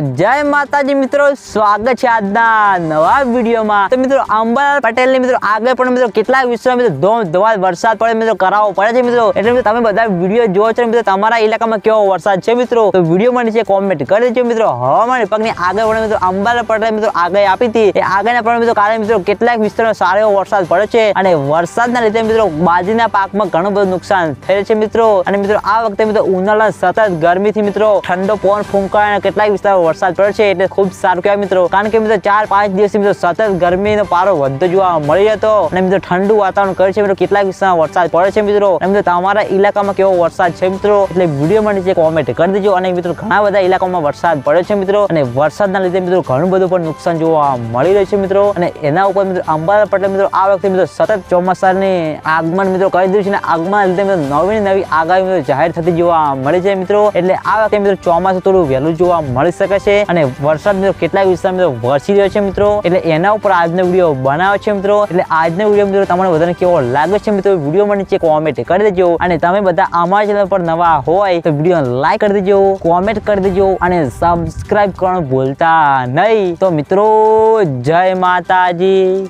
જય માતાજી મિત્રો, સ્વાગત છે આજના નવા વિડીયોમાં. તો મિત્રો, અંબાલાલ પટેલની મિત્રો આગળ પણ મિત્રો કેટલાક વિસ્તારમાં મિત્રો ધોમ વરસાદ પડે મિત્રો કરાવવો પડે છે મિત્રો. એટલે તમે બધા વીડિયો જોવો છો મિત્રો, તમારા ઇલાકામાં કેવો વરસાદ છે મિત્રો? તો વિડીયોમાં નીચે કોમેન્ટ કરી દેજો મિત્રો. હવામાન વિભાગની આગળ પણ મિત્રો, અંબાલાલ પટેલ મિત્રો આગળ આપી હતી. એ આગાહીના પણ મિત્રો કારણે મિત્રો, કેટલાક વિસ્તારમાં સારો એવો વરસાદ પડે છે. અને વરસાદના લીધે મિત્રો, બાજરીના પાકમાં ઘણું બધું નુકસાન થયેલ છે મિત્રો. અને મિત્રો, આ વખતે મિત્રો ઉનાળા સતત ગરમીથી મિત્રો ઠંડો પવન ફૂંકાય કેટલાક વિસ્તારમાં વરસાદ પડે છે એટલે ખૂબ સારું કહેવાય મિત્રો. કારણ કે મિત્રો ચાર પાંચ દિવસથી મિત્રો સતત ગરમીનો પારો વધતો જોવા મળી હતો. અને મિત્રો ઠંડુ વાતાવરણ કરે છે મિત્રો. કેટલાક વિસ્તારમાં વરસાદ પડે છે મિત્રો. અને મિત્રો તમારા ઇલાકામાં કેવો વરસાદ છે મિત્રો? એટલે વિડીયોમાં છે કોમેન્ટ કરી દેજો. અને મિત્રો ઘણા બધા ઇલાકામાં વરસાદ પડે છે મિત્રો. અને વરસાદના લીધે મિત્રો ઘણું બધું પણ નુકસાન જોવા મળી રહ્યું છે મિત્રો. અને એના ઉપર મિત્રો અંબાલા પટેલ મિત્રો આ વખતે મિત્રો સતત ચોમાસાની આગમન મિત્રો કરી દીધું છે. અને આગમન લીધે મિત્રો નવી નવી આગાહી મિત્રો જાહેર થતી જોવા મળે છે મિત્રો. એટલે આ વખતે મિત્રો ચોમાસું થોડું વહેલું જોવા મળી શકે છે અને વરસાદ કેટલાક વિસ્તારમાં વરસી રહ્યો છે મિત્રો. એટલે એના ઉપર આજનો વીડિયો બનાવ્યો છે મિત્રો. એટલે આજનો વીડિયો મિત્રો તમને બધાને કેવો લાગે છે મિત્રો? વિડીયોમાં નીચે કોમેન્ટ કરી દેજો. અને તમે બધા અમારા ચેનલ પર નવા હોય તો વીડિયો લાઈક કરી દેજો કોમેન્ટ કરી દેજો અને સબસ્ક્રાઈબ કરવાનું ભૂલતા નહીં. તો મિત્રો, જય માતાજી.